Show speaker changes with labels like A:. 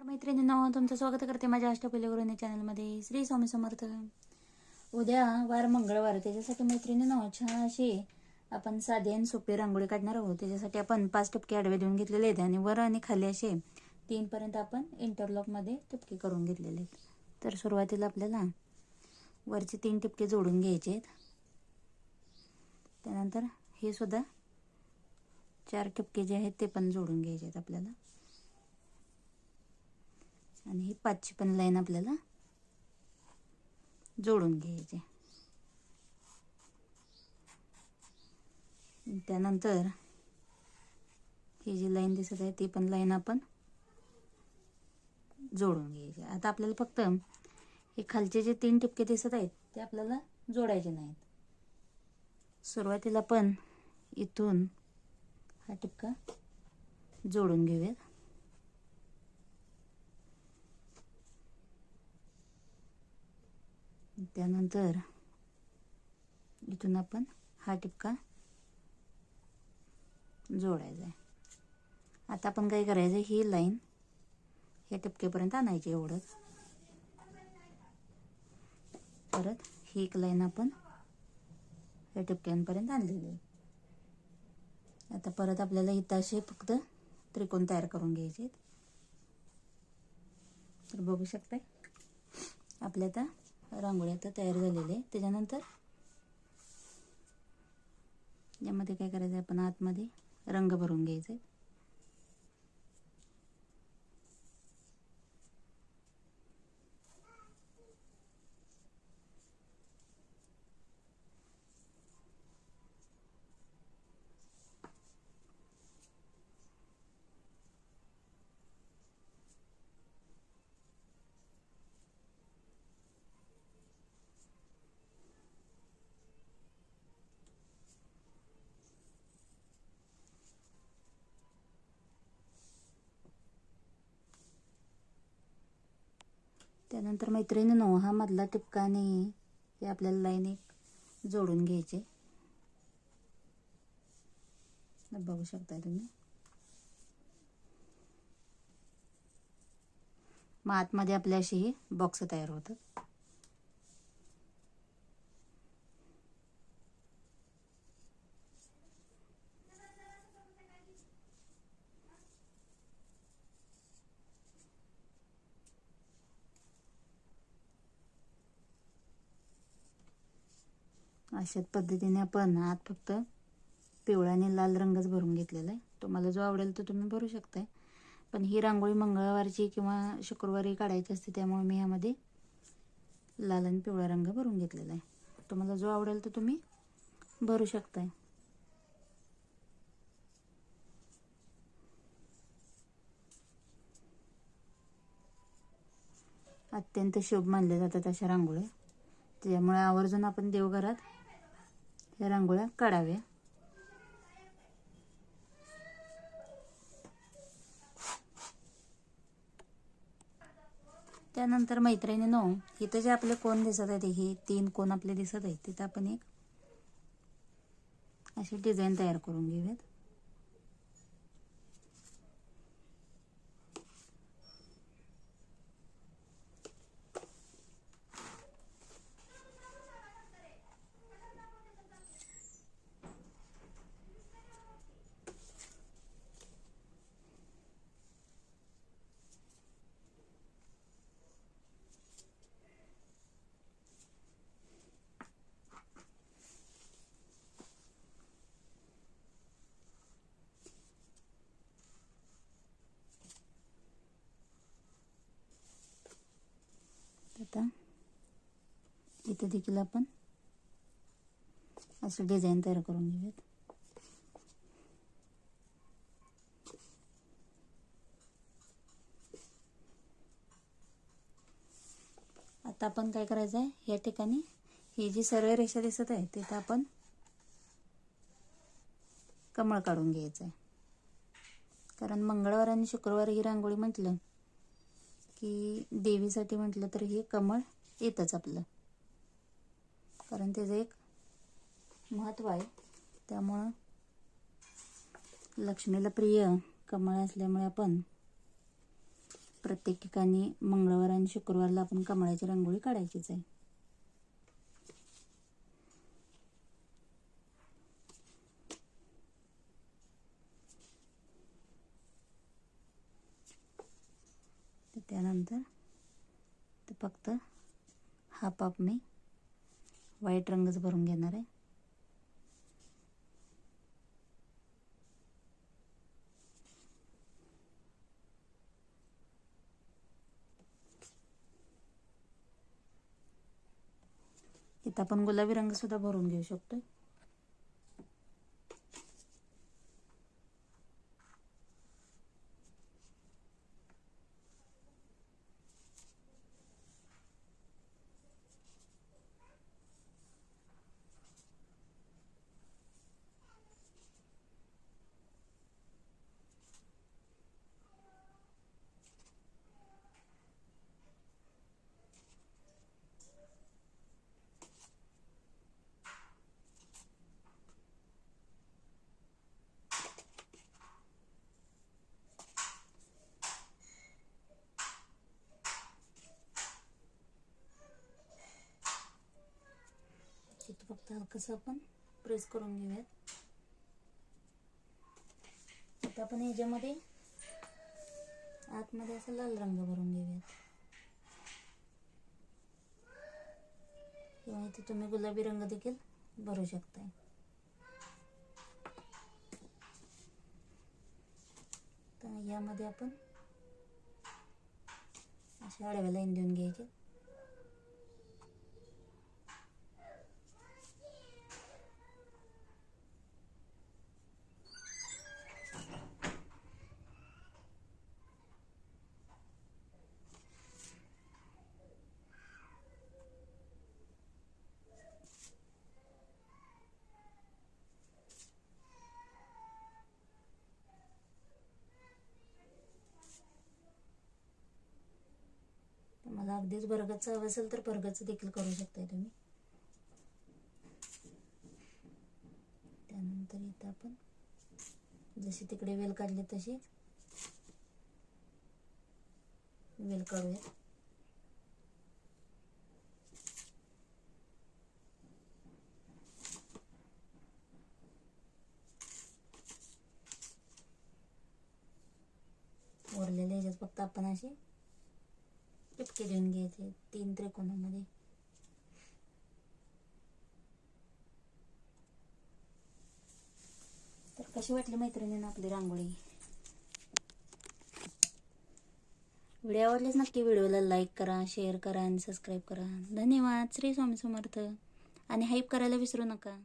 A: मैत्रिणींना तुमचं स्वागत करते माझ्या अष्टपैली चॅनलमध्ये. श्री स्वामी समर्थ. उद्या वार मंगळवार त्याच्यासाठी मैत्रिणींना छान अशी आपण साधी आणि सोपी रांगोळी काढणार आहोत. त्याच्यासाठी आपण पाच टपके आडवे देऊन घेतलेले आहेत आणि वर आणि खाली असे तीनपर्यंत आपण इंटरलॉकमध्ये टपके करून घेतलेले आहेत. तर सुरुवातीला आपल्याला वरचे तीन टिपके जोडून घ्यायचे आहेत. त्यानंतर हे सुद्धा चार टिपके जे आहेत ते पण जोडून घ्यायचे आहेत आपल्याला. आणि ही पाचची पण लाईन आपल्याला जोडून घ्यायची. त्यानंतर ही जी लाईन दिसत आहे ती पण लाईन आपण जोडून घ्यायची. आता आपल्याला फक्त हे खालचे जे तीन टिपके दिसत आहेत ते आपल्याला जोडायचे नाहीत. सुरुवातीला पण इथून हा टिपका जोडून घेऊयात. त्यानंतर इथून आपण हा टिपका जोडायचा आहे. आता आपण काय करायचं ही लाईन ह्या टिपकेपर्यंत आणायची एवढंच. परत ही एक लाईन आपण या टिपक्यांपर्यंत आणलेली आहे. आता परत आपल्याला इथं असे फक्त त्रिकोण तयार करून घ्यायचे तर बघू शकताय आपल्या आता रांगोळी आता तयार झालेली आहे त्याच्यानंतर यामध्ये काय करायचं आहे? आपण आतमध्ये रंग भरून घ्यायचे. त्यानंतर मैत्रिणीनो हा मधला टिपका नाही हे आपल्याला लाईन एक जोडून घ्यायचे. बघू शकताय तुम्ही. मग आतमध्ये आपल्याशी बॉक्स तयार होतात अशाच पद्धतीने आपण आत फक्त पिवळा आणि लाल रंगच भरून घेतलेला आहे. तुम्हाला जो आवडेल तो तुम्ही भरू शकताय. पण ही रांगोळी मंगळवारची किंवा शुक्रवारी काढायची असते त्यामुळे मी यामध्ये लाल आणि पिवळा रंग भरून घेतलेला आहे. तुम्हाला जो आवडेल तो तुम्ही भरू शकताय. अत्यंत शुभ मानले जातात अशा रांगोळ्या त्याच्यामुळे आवर्जून आपण देवघरात या रांगोळ्या काढाव्या. त्यानंतर मैत्रिणीनो इथं जे आपले कोण दिसत आहेत हे तीन कोण आपले दिसत आहेत तिथं आपण एक अशी डिझाईन तयार करून घेऊयात. आता इथे देखील आपण अशी डिझाईन तयार करून घेऊयात. आता आपण काय करायचं आहे? या ठिकाणी ही जी सरळ रेषा दिसत आहे तिथं आपण कमळ काढून घ्यायचं आहे. कारण मंगळवार आणि शुक्रवार ही रांगोळी म्हटलं की देवीसाठी म्हटलं तर हे कमळ येतच आपलं. कारण त्याचं एक महत्त्व आहे. त्यामुळं लक्ष्मीला प्रिय कमळ असल्यामुळे आपण प्रत्येक ठिकाणी मंगळवार आणि शुक्रवारला आपण कमळाची रांगोळी काढायचीच आहे. त्यानंतर ते फक्त हा पाप मी व्हाईट रंगच भरून घेणार आहे. इथं आपण गुलाबी रंग सुद्धा भरून घेऊ शकतो तिथं फक्त हलकंसं आपण प्रेस करून घेऊयात. आता आपण ह्याच्यामध्ये आतमध्ये असा लाल रंग भरून घेऊयात. किंवा इथे तुम्ही गुलाबी रंग देखील भरू शकताय. तर यामध्ये आपण अशा आडव्या लाईन देऊन घ्यायचे अगदीच बर्गाचं हवं असेल तर बर्गाचं देखील करू शकताय तुम्ही. त्यानंतर इथं आपण जशी तिकडे वेल काढली तशी वेल काढूया ओरलेल्या ह्याच्यात फक्त आपण अशी टिपके देऊन घ्यायचे तीन त्रिकोणामध्ये. तर कशी वाटली मैत्रिणीनं आपली रांगोळी? व्हिडिओ आवडलेच नक्की व्हिडिओला लाईक करा शेअर करा आणि सबस्क्राईब करा. धन्यवाद. श्री स्वामी समर्थ. आणि हाईप करायला विसरू नका.